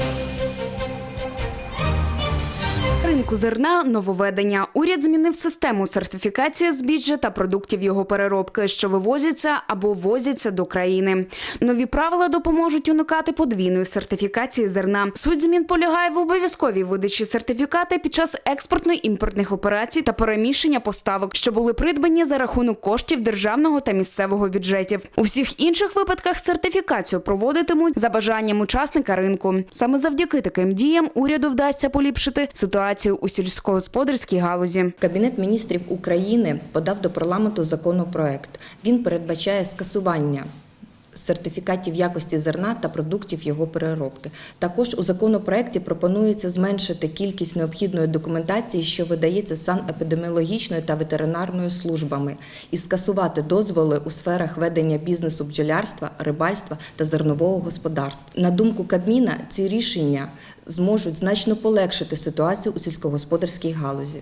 Музика Ринку зерна нововведення. Уряд змінив систему сертифікації збіжжя та продуктів його переробки, що вивозяться або ввозяться до країни. Нові правила допоможуть уникати подвійної сертифікації зерна. Суть змін полягає в обов'язковій видачі сертифікати під час експортно-імпортних операцій та переміщення поставок, що були придбані за рахунок коштів державного та місцевого бюджетів. У всіх інших випадках сертифікацію проводитимуть за бажанням учасника ринку. Саме завдяки таким діям уряду вдасться поліпшити ситуацію у сільськогосподарській галузі. Кабінет міністрів України подав до парламенту законопроект. Він передбачає скасування сертифікатів якості зерна та продуктів його переробки. Також у законопроекті пропонується зменшити кількість необхідної документації, що видається санепідеміологічною та ветеринарною службами, і скасувати дозволи у сферах ведення бізнесу бджолярства, рибальства та зернового господарства. На думку Кабміна, ці рішення зможуть значно полегшити ситуацію у сільськогосподарській галузі.